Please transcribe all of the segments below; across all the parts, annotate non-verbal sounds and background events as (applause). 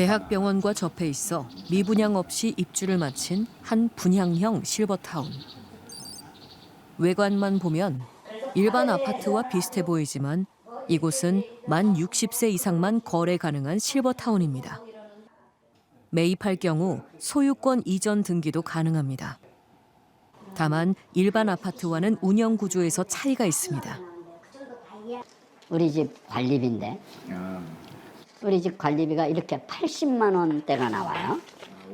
대학병원과 접해 있어 미분양 없이 입주를 마친 한 분양형 실버타운. 외관만 보면 일반 아파트와 비슷해 보이지만 이곳은 만 60세 이상만 거래 가능한 실버타운입니다. 매입할 경우 소유권 이전 등기도 가능합니다. 다만 일반 아파트와는 운영 구조에서 차이가 있습니다. 우리 집 관리비인데 아, 우리 집 관리비가 이렇게 80만 원대가 나와요.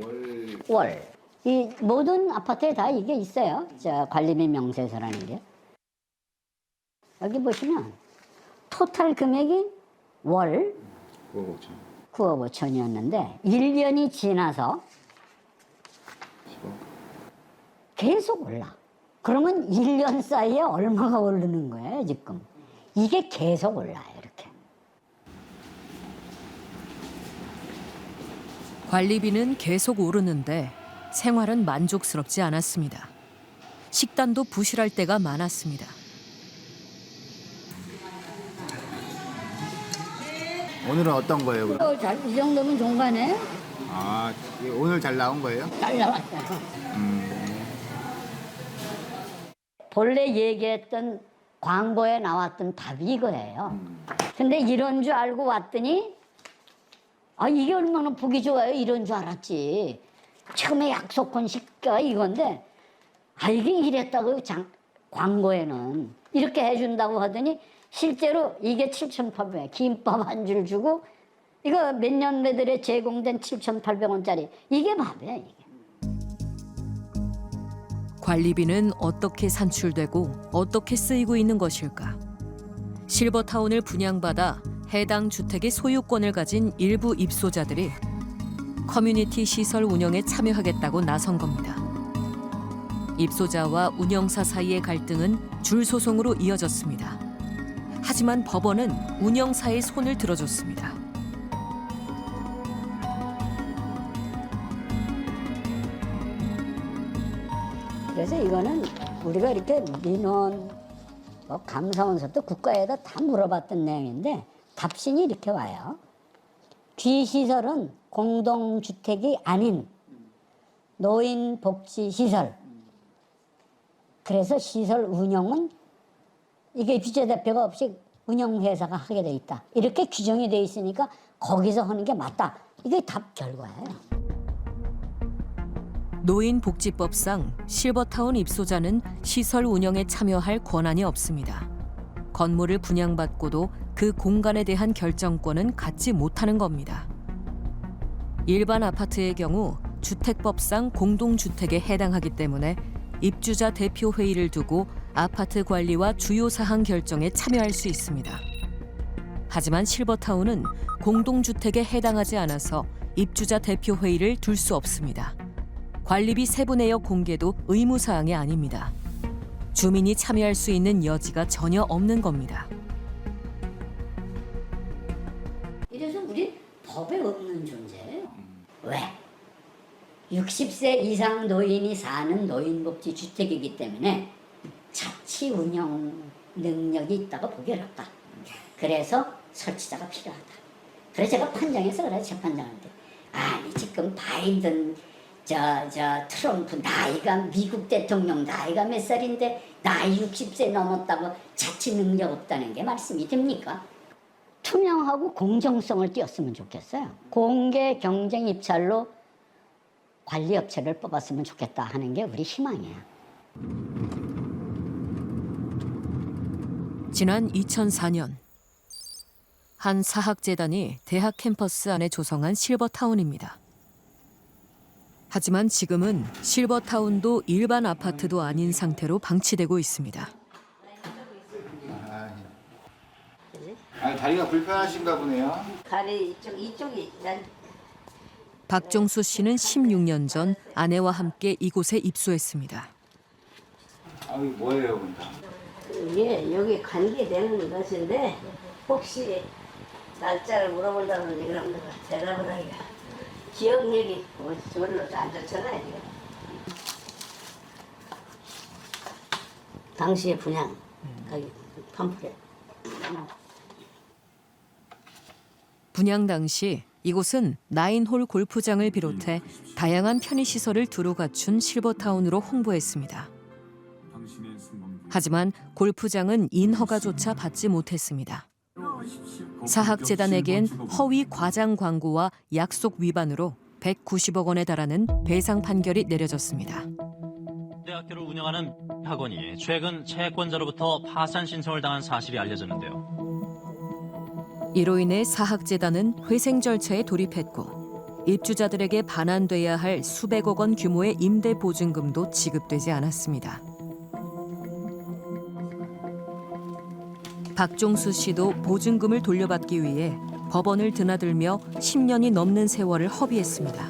월 월. 이 모든 아파트에 다 이게 있어요. 저 관리비 명세서라는 게. 여기 보시면 토탈 금액이 월 9억 5천 9억 5천이었는데 1년이 지나서 10억 계속 올라. 그러면 1년 사이에 얼마가 오르는 거예요, 지금. 이게 계속 올라요, 이렇게. 관리비는 계속 오르는데 생활은 만족스럽지 않았습니다. 식단도 부실할 때가 많았습니다. 오늘은 어떤 거예요? 그럼? 어, 잘, 이 정도면 종간에 아 오늘 잘 나온 거예요? 잘 나왔어요. 음, 본래 얘기했던 광고에 나왔던 답이 이거예요. 근데 이런 줄 알고 왔더니 아 이게 얼마나 보기 좋아요 이런 줄 알았지. 처음에 약속한 식가 이건데 아 이게 이랬다고 장, 광고에는 이렇게 해준다고 하더니 실제로 이게 7,800원 김밥 한 줄 주고 이거 몇 년 매들에 제공된 7,800원짜리 이게 밥이야 이게. 관리비는 어떻게 산출되고 어떻게 쓰이고 있는 것일까? 실버타운을 분양받아 해당 주택의 소유권을 가진 일부 입소자들이 커뮤니티 시설 운영에 참여하겠다고 나선 겁니다. 입소자와 운영사 사이의 갈등은 줄 소송으로 이어졌습니다. 하지만 법원은 운영사의 손을 들어줬습니다. 그래서 이거는 우리가 이렇게 민원, 뭐 감사원서도 국가에다 다 물어봤던 내용인데 답신이 이렇게 와요. 귀시설은 공동주택이 아닌 노인복지시설. 그래서 시설 운영은 이게 비례대표가 없이 운영회사가 하게 돼 있다. 이렇게 규정이 돼 있으니까 거기서 하는 게 맞다. 이게 답 결과예요. 노인복지법상 실버타운 입소자는 시설 운영에 참여할 권한이 없습니다. 건물을 분양받고도 그 공간에 대한 결정권은 갖지 못하는 겁니다. 일반 아파트의 경우 주택법상 공동주택에 해당하기 때문에 입주자 대표 회의를 두고 아파트 관리와 주요 사항 결정에 참여할 수 있습니다. 하지만 실버타운은 공동주택에 해당하지 않아서 입주자 대표 회의를 둘 수 없습니다. 관리비 세부 내역 공개도 의무 사항이 아닙니다. 주민이 참여할 수 있는 여지가 전혀 없는 겁니다. 법에 없는 존재예요. 왜? 60세 이상 노인이 사는 노인복지 주택이기 때문에 자치 운영 능력이 있다고 보기 어렵다. 그래서 설치자가 필요하다. 그래서 제가 판정해서 그래 재판장한테 아니 지금 바이든 저 저 트럼프 나이가 미국 대통령 나이가 몇 살인데 나이 60세 넘었다고 자치 능력 없다는 게 말씀이 됩니까? 투명하고 공정성을 띄었으면 좋겠어요. 공개 경쟁 입찰로 관리 업체를 뽑았으면 좋겠다 하는 게 우리 희망이에요. 지난 2004년 한 사학재단이 대학 캠퍼스 안에 조성한 실버타운입니다. 하지만 지금은 실버타운도 일반 아파트도 아닌 상태로 방치되고 있습니다. 아, 아니 다리가 불편하신가 보네요. 다리 이쪽 이쪽이 난 박정수 씨는 16년 전 아내와 함께 이곳에 입소했습니다. 아 이게 뭐예요, 근데? 이게 여기 관계되는 것인데 혹시 날짜를 물어본다 그러니 그럼 내가 대답을 하기가 기억력이 뭐 별로 안 좋잖아요. 지금. 당시의 분양 가격 팜플렛 분양 당시 이곳은 나인홀 골프장을 비롯해 다양한 편의시설을 두루 갖춘 실버타운으로 홍보했습니다. 하지만 골프장은 인허가조차 받지 못했습니다. 사학재단에겐 허위 과장 광고와 약속 위반으로 190억 원에 달하는 배상 판결이 내려졌습니다. 대학교를 운영하는 학원이 최근 채권자로부터 파산 신청을 당한 사실이 알려졌는데요. 이로 인해 사학재단은 회생 절차에 돌입했고 입주자들에게 반환돼야 할 수백억 원 규모의 임대 보증금도 지급되지 않았습니다. 박종수 씨도 보증금을 돌려받기 위해 법원을 드나들며 10년이 넘는 세월을 허비했습니다.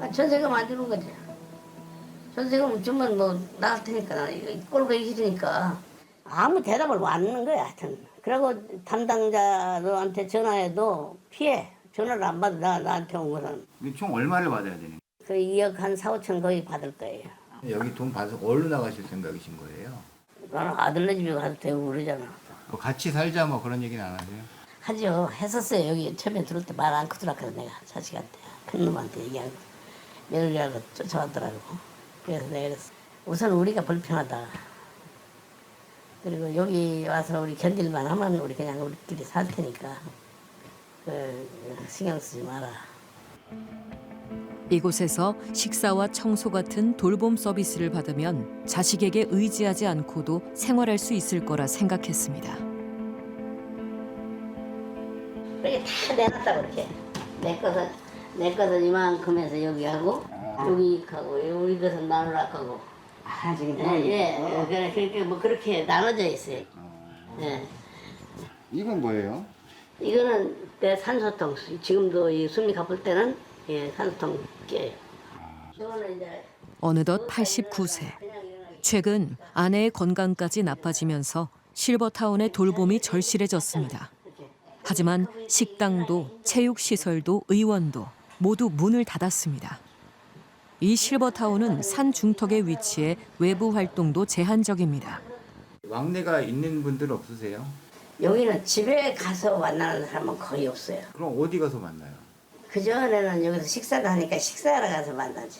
아, 전세금 안 주는 거지. 전세금 주면 뭐 나갈 테니까 나 이거 꼴보기 싫으니까 아무 대답을 안 하는 거야 하여튼. 그리고 담당자들한테 전화해도 피해. 전화를 안 받아 나, 나한테 온 거는. 이게 총 얼마를 받아야 되는 그 2억 한 4, 5천 거의 받을 거예요. 거예요? 여기 돈 받아서 어디로 나가실 생각이신 거예요? 나는 아들네 집에 가도 되고 그러잖아. 뭐 같이 살자 뭐 그런 얘기는 안 하세요? 하죠. 했었어요. 여기 처음에 들을 때말 안 크더라거든 내가 자식한테. 큰 놈한테 얘기하고. 며느리하고 쫓아왔더라고. 그래서 내가 그랬어. 우선 우리가 불편하다. 그리고 여기 와서 우리 견딜만 하면 우리 그냥 우리끼리 살 테니까 그 신경 쓰지 마라. 이곳에서 식사와 청소 같은 돌봄 서비스를 받으면 자식에게 의지하지 않고도 생활할 수 있을 거라 생각했습니다. 그렇게 다 내놨다 그렇게. 내 것은 내 것은 이만큼에서 여기 하고 여기 하고 우리 것은 나누라 하고. 아 지금 예, 예. 그래, 그렇게 뭐 그렇게 나눠져 있어요. 예. 이건 뭐예요? 이거는 내 산소통. 지금도 이 숨이 가쁠 때는 예, 산소통 깨요. 이거는 이제 어느덧 89세. 최근 아내의 건강까지 나빠지면서 실버타운의 돌봄이 절실해졌습니다. 하지만 식당도 체육시설도 의원도 모두 문을 닫았습니다. 이 실버타운은 산 중턱에 위치해 외부 활동도 제한적입니다. 왕래가 있는 분들 없으세요? 여기는 집에 가서 만나는 사람은 거의 없어요. 그럼 어디 가서 만나요? 그 전에는 여기서 식사를 하니까 식사하러 가서 만나지.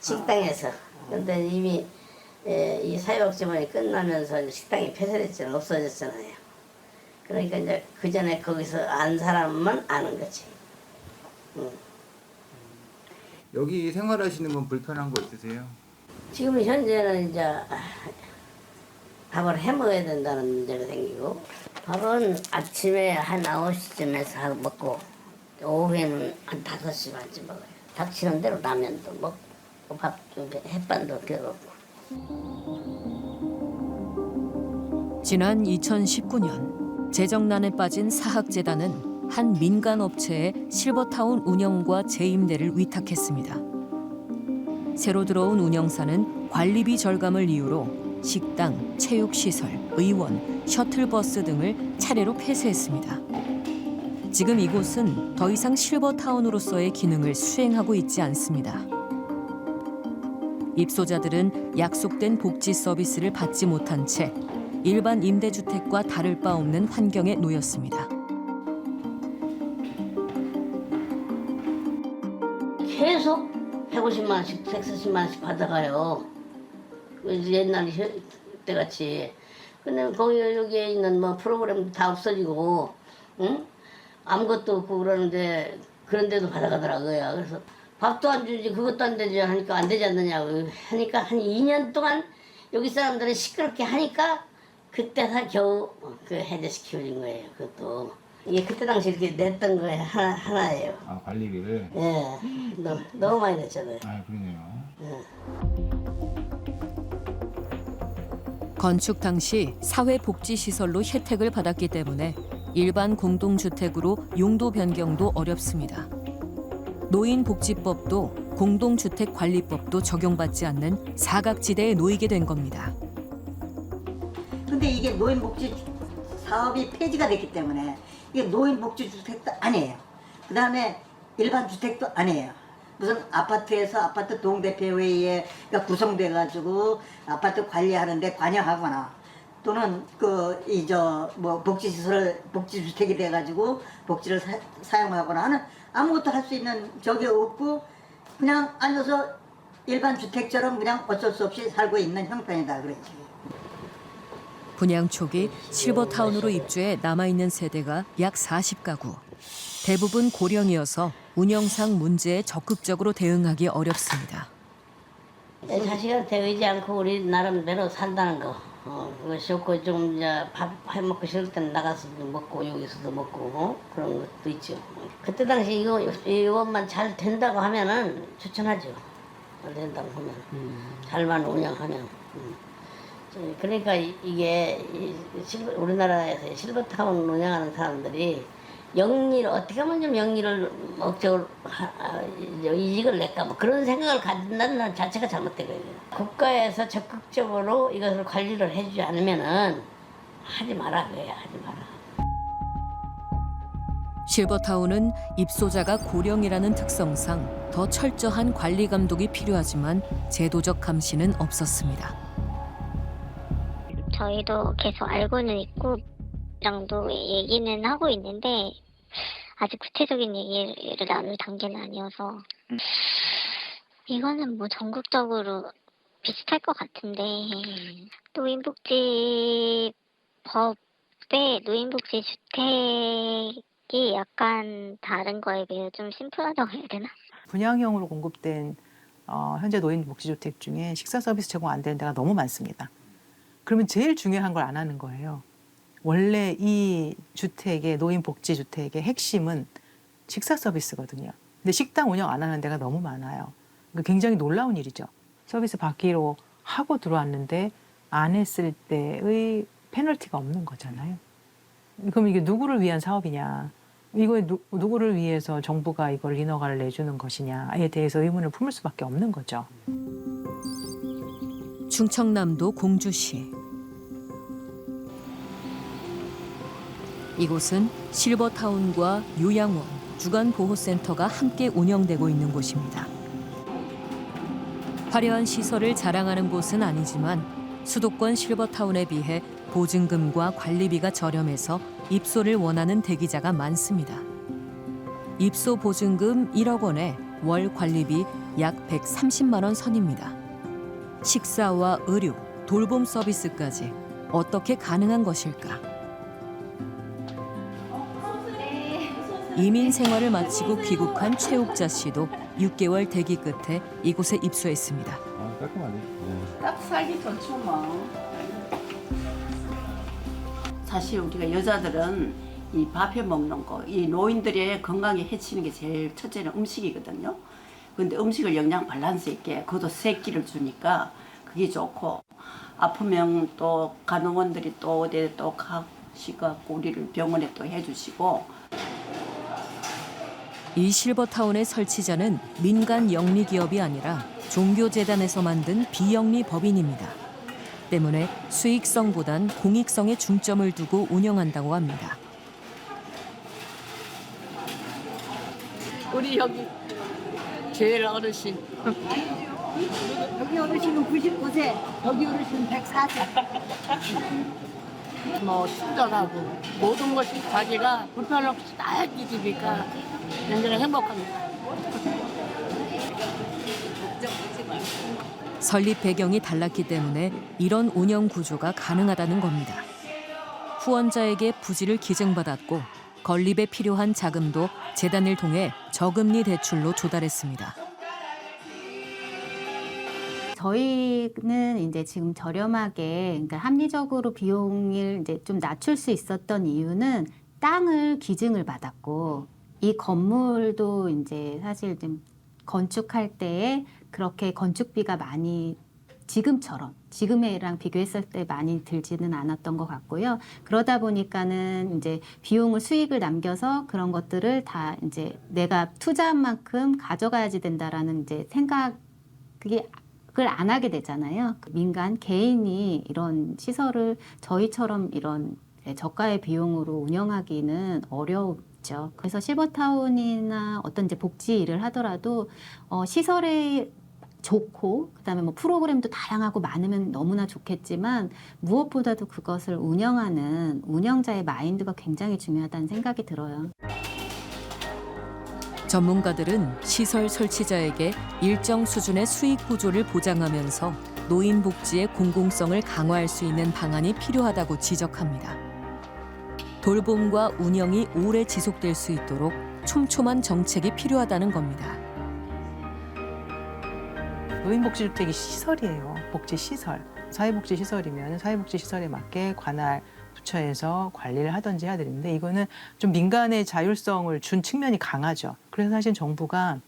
식당에서. 근데 이미 예, 이 사회복지원이 끝나면서 식당이 폐쇄됐잖아요. 없어졌잖아요. 그러니까 이제 그 전에 거기서 안 사람만 아는 거지. 여기 생활하시는 건 불편한 거 있으세요? 지금 현재는 이제 밥을 해 먹어야 된다는 문제가 생기고 밥은 아침에 한 9시쯤에서 하고 먹고 오후에는 한 5시 반쯤 먹어요. 닥치는 대로 라면도 먹고 밥도 햇반도 겨먹고 지난 2019년 재정난에 빠진 사학재단은 한 민간 업체에 실버타운 운영과 재임대를 위탁했습니다. 새로 들어온 운영사는 관리비 절감을 이유로 식당, 체육시설, 의원, 셔틀버스 등을 차례로 폐쇄했습니다. 지금 이곳은 더 이상 실버타운으로서의 기능을 수행하고 있지 않습니다. 입소자들은 약속된 복지 서비스를 받지 못한 채 일반 임대주택과 다를 바 없는 환경에 놓였습니다. 150만 원씩, 140만 원씩 받아가요. 그 옛날 혀- 때같이. 근데 거기 여기에 있는 뭐 프로그램도 다 없어지고, 응? 아무것도 없고 그러는데 그런데도 받아가더라고요. 그래서 밥도 안 주지, 그것도 안 되지 하니까 안 되지 않느냐고 하니까 한 2년 동안 여기 사람들은 시끄럽게 하니까 그때서 겨우 그 해제시켜준 거예요. 그것도 이게 그때 당시 이렇게 냈던 거에 하나 하나예요. 아 관리비를? 예, 너무, 너무 많이 냈잖아요. 아 그러네요. 건축 당시 사회복지시설로 혜택을 받았기 때문에 일반 공동주택으로 용도 변경도 어렵습니다. 노인복지법도 공동주택관리법도 적용받지 않는 사각지대에 놓이게 된 겁니다. 근데 이게 노인복지 사업이 폐지가 됐기 때문에 이게 노인 복지 주택도 아니에요. 그 다음에 일반 주택도 아니에요. 무슨 아파트에서 아파트 동대표회의에 구성돼가지고 아파트 관리하는데 관여하거나 또는 그 이 저 뭐 복지시설 복지주택이 돼가지고 복지를 사, 사용하거나 하는 아무것도 할 수 있는 적이 없고 그냥 앉아서 일반 주택처럼 그냥 어쩔 수 없이 살고 있는 형편이다 그랬지. 분양 초기 실버타운으로 입주해 남아있는 세대가 약 40가구. 대부분 고령이어서 운영상 문제에 적극적으로 대응하기 어렵습니다. 내 자식한테 의지 않고 우리 나름대로 산다는 거. 어, 그거 좋고 좀 이제 밥 해 먹고 싫을 때는 나가서도 먹고 여기서도 먹고 어? 그런 것도 있죠. 그때 당시 이거 이것만 잘 된다고 하면은 추천하죠. 잘 된다고 하면 잘만 운영하면. 음. 저, 그러니까 이- 이게 이 실버, 우리나라에서 실버타운 운영하는 사람들이 영리를 어떻게 하면 좀 영리를 목적으로 하- 아, 이직을 낼까 뭐 그런 생각을 갖는다는 자체가 잘못된 거예요. 국가에서 적극적으로 이것을 관리를 해주지 않으면은 하지 마라 그래요. 하지 마라. 실버타운은 입소자가 고령이라는 특성상 더 철저한 관리 감독이 필요하지만 제도적 감시는 없었습니다. 저희도 계속 알고는 있고 랑도 얘기는 하고 있는데 아직 구체적인 얘기를 나눌 단계는 아니어서 이거는 뭐 전국적으로 비슷할 것 같은데 노인복지 법에 노인복지 주택이 약간 다른 거에 비해 좀 심플하다고 해야 되나? 분양형으로 공급된 어, 현재 노인 복지주택 중에 식사 서비스 제공 안 되는 데가 너무 많습니다. 그러면 제일 중요한 걸 안 하는 거예요. 원래 이 주택의 노인 복지 주택의 핵심은 식사 서비스거든요. 근데 식당 운영 안 하는 데가 너무 많아요. 그 굉장히 놀라운 일이죠. 서비스 받기로 하고 들어왔는데 안 했을 때의 페널티가 없는 거잖아요. 그럼 이게 누구를 위한 사업이냐? 이거에 누, 누구를 위해서 정부가 이걸 인허가를 내주는 것이냐에 대해서 의문을 품을 수밖에 없는 거죠. 충청남도 공주시. 이곳은 실버타운과 요양원, 주간보호센터가 함께 운영되고 있는 곳입니다. 화려한 시설을 자랑하는 곳은 아니지만 수도권 실버타운에 비해 보증금과 관리비가 저렴해서 입소를 원하는 대기자가 많습니다. 입소 보증금 1억 원에 월 관리비 약 130만 원 선입니다. 식사와 의료, 돌봄 서비스까지 어떻게 가능한 것일까? 이민 생활을 마치고 귀국한 최옥자 씨도 6개월 대기 끝에 이곳에 입소했습니다. 아, 깔끔하네. 딱 살기 좋죠 뭐. 사실 우리가 여자들은 이 밥해 먹는 거, 이 노인들의 건강에 해치는 게 제일 첫째는 음식이거든요. 근데 음식을 영양 밸런스 있게 그것도 세 끼를 주니까 그게 좋고 아프면 또 간호원들이 또 어디에 또 가시갖고 우리를 병원에 또 해주시고 이 실버타운의 설치자는 민간 영리 기업이 아니라 종교재단에서 만든 비영리 법인입니다. 때문에 수익성보단 공익성에 중점을 두고 운영한다고 합니다. 우리 여기 제일 어르신 여기 어르신은 99세, 여기 어르신은 104세. (laughs) 뭐 친절하고 모든 것이 자기가 불편 없이 다 해주니까 굉장히 행복합니다. 설립 배경이 달랐기 때문에 이런 운영 구조가 가능하다는 겁니다. 후원자에게 부지를 기증받았고 건립에 필요한 자금도 재단을 통해 저금리 대출로 조달했습니다. 저희는 이제 지금 저렴하게, 그러니까 합리적으로 비용을 이제 좀 낮출 수 있었던 이유는 땅을 기증을 받았고, 이 건물도 이제 사실 좀 건축할 때에 그렇게 건축비가 많이 지금처럼 지금이랑 비교했을 때 많이 들지는 않았던 것 같고요. 그러다 보니까는 이제 비용을 수익을 남겨서 그런 것들을 다 이제 내가 투자한 만큼 가져가야지 된다라는 이제 생각 그게 그걸 안 하게 되잖아요. 그 민간 개인이 이런 시설을 저희처럼 이런 저가의 비용으로 운영하기는 어렵죠. 그래서 실버타운이나 어떤 이제 복지 일을 하더라도 어, 시설의 좋고 그다음에 뭐 프로그램도 다양하고 많으면 너무나 좋겠지만 무엇보다도 그것을 운영하는 운영자의 마인드가 굉장히 중요하다는 생각이 들어요. 전문가들은 시설 설치자에게 일정 수준의 수익 구조를 보장하면서 노인 복지의 공공성을 강화할 수 있는 방안이 필요하다고 지적합니다. 돌봄과 운영이 오래 지속될 수 있도록 촘촘한 정책이 필요하다는 겁니다. 노인복지주택이 시설이에요. 복지시설. 사회복지시설이면 사회복지시설에 맞게 관할 부처에서 관리를 하든지 해야 되는데 이거는 좀 민간의 자율성을 준 측면이 강하죠. 그래서 사실 정부가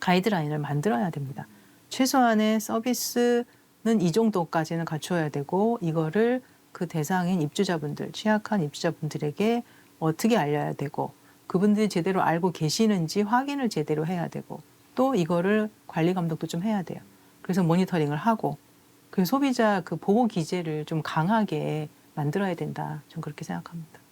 가이드라인을 만들어야 됩니다. 최소한의 서비스는 이 정도까지는 갖춰야 되고 이거를 그 대상인 입주자분들, 취약한 입주자분들에게 어떻게 알려야 되고 그분들이 제대로 알고 계시는지 확인을 제대로 해야 되고 또 이거를 관리 감독도 좀 해야 돼요. 그래서 모니터링을 하고 그 소비자 그 보호 기제를 좀 강하게 만들어야 된다. 좀 그렇게 생각합니다.